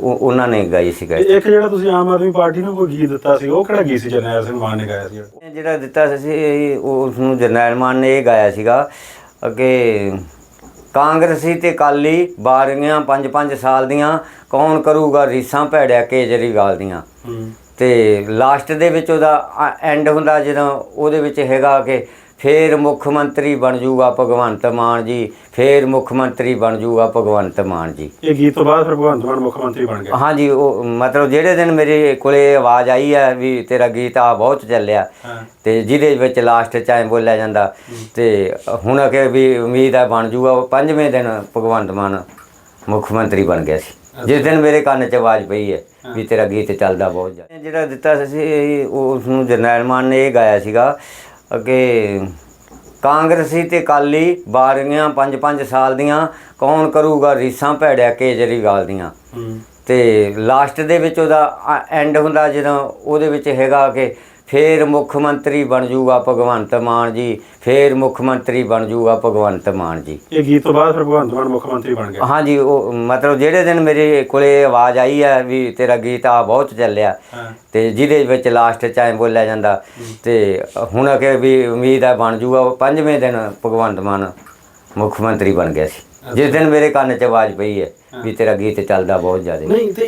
ਉਹ ਉਹਨਾਂ ਨੇ ਗਾਈ ਸੀ ਤੇ ਇੱਕ ਜਿਹੜਾ ਤੁਸੀਂ ਆਮ ਆਦਮੀ ਪਾਰਟੀ ਨੂੰ ਕੋਈ ਗੀਤ ਦਿੱਤਾ ਸੀ ਉਹ ਕਿਹੜਾ ਗੀਤ ਸੀ ਜਰਨੈਲ ਸਿੰਘ ਮਾਨ ਨੇ ਗਾਇਆ ਸੀ? ਜਿਹੜਾ ਦਿੱਤਾ ਸੀ ਉਸ ਨੂੰ ਜਰਨੈਲ ਮਾਨ ਨੇ ਇਹ ਗਾਇਆ ਸੀਗਾ ਅੱਗੇ ਕਾਂਗਰਸੀ ਤੇ ਕਾਲੀ ਬਾਰੀਆਂ 5-5 ਸਾਲ ਦੀਆਂ ਕੌਣ ਕਰੂਗਾ ਰੀਸਾਂ ਭੈੜਿਆ ਕੇਜਰੀਵਾਲ ਦੀਆਂ। ਤੇ ਲਾਸਟ ਦੇ ਵਿੱਚ ਉਹਦਾ ਐਂਡ ਹੁੰਦਾ ਜਦੋਂ ਉਹਦੇ ਵਿੱਚ ਹੈਗਾ ਕਿ ਫੇਰ ਮੁੱਖ ਮੰਤਰੀ ਬਣ ਜੂਗਾ ਭਗਵੰਤ ਮਾਨ ਜੀ ਫੇਰ ਮੁੱਖ ਮੰਤਰੀ ਬਣ ਜੂਗਾ ਭਗਵੰਤ ਮਾਨ ਜੀ। ਇਹ ਗੀਤ ਤੋਂ ਬਾਅਦ ਫਿਰ ਭਗਵੰਤ ਮਾਨ ਮੁੱਖ ਮੰਤਰੀ ਬਣ ਗਿਆ ਹਾਂਜੀ ਉਹ ਮਤਲਬ ਜਿਹੜੇ ਦਿਨ ਮੇਰੇ ਕੋਲੇ ਆਵਾਜ਼ ਆਈ ਹੈ ਵੀ ਤੇਰਾ ਗੀਤ ਆ ਬਹੁਤ ਚੱਲਿਆ ਤੇ ਜਿਹਦੇ ਵਿੱਚ ਲਾਸਟ ਚ ਐਂ ਬੋਲਿਆ ਜਾਂਦਾ ਤੇ ਹੁਣ ਕਿ ਵੀ ਉਮੀਦ ਹੈ ਬਣ ਜੂਗਾ ਉਹ ਪੰਜਵੇਂ ਦਿਨ ਭਗਵੰਤ ਮਾਨ ਮੁੱਖ ਮੰਤਰੀ ਬਣ ਗਿਆ ਸੀ। ਜਿਸ ਦਿਨ ਮੇਰੇ ਕੰਨ 'ਚ ਆਵਾਜ਼ ਪਈ ਹੈ ਵੀ ਤੇਰਾ ਗੀਤ ਚੱਲਦਾ ਬਹੁਤ ਜ਼ਿਆਦਾ। ਜਿਹੜਾ ਦਿੱਤਾ ਸੀ ਉਸ ਨੂੰ ਜਰਨੈਲ ਮਾਨ ਨੇ ਇਹ ਗਾਇਆ ਸੀਗਾ ਅੱਗੇ ਕਾਂਗਰਸੀ ਤੇ ਕਾਲੀ ਬਾਰੀਆਂ 5-5 ਸਾਲ ਦੀਆਂ ਕੌਣ ਕਰੂਗਾ ਰੀਸਾਂ ਭੈੜਿਆ ਕੇਜਰੀਵਾਲ ਦੀਆਂ। ਤੇ ਲਾਸਟ ਦੇ ਵਿੱਚ ਉਹਦਾ ਐਂਡ ਹੁੰਦਾ ਜਦੋਂ ਉਹਦੇ ਵਿੱਚ ਹੈਗਾ ਕਿ ਫੇਰ ਮੁੱਖ ਮੰਤਰੀ ਬਣ ਜੂਗਾ ਭਗਵੰਤ ਮਾਨ ਜੀ ਫੇਰ ਮੁੱਖ ਮੰਤਰੀ ਬਣ ਜੂਗਾ ਭਗਵੰਤ ਮਾਨ ਜੀ। ਇਹ ਗੀਤ ਤੋਂ ਬਾਅਦ ਫਿਰ ਭਗਵੰਤ ਮਾਨ ਮੁੱਖ ਮੰਤਰੀ ਬਣ ਗਿਆ ਹਾਂਜੀ ਉਹ ਮਤਲਬ ਜਿਹੜੇ ਦਿਨ ਮੇਰੇ ਕੋਲੇ ਆਵਾਜ਼ ਆਈ ਹੈ ਵੀ ਤੇਰਾ ਗੀਤ ਆ ਬਹੁਤ ਚੱਲਿਆ ਤੇ ਜਿਹਦੇ ਵਿੱਚ ਲਾਸਟ ਚ ਐਂ ਬੋਲਿਆ ਜਾਂਦਾ ਤੇ ਹੁਣ ਕਿ ਵੀ ਉਮੀਦ ਹੈ ਬਣ ਜੂਗਾ ਉਹ ਪੰਜਵੇਂ ਦਿਨ ਭਗਵੰਤ ਮਾਨ ਮੁੱਖ ਮੰਤਰੀ ਬਣ ਗਿਆ ਸੀ। ਜਿਸ ਦਿਨ ਮੇਰੇ ਕੰਨ 'ਚ ਆਵਾਜ਼ ਪਈ ਹੈ ਵੀ ਤੇਰਾ ਗੀਤ ਚੱਲਦਾ ਬਹੁਤ ਜ਼ਿਆਦਾ। ਨਹੀਂ ਤੇ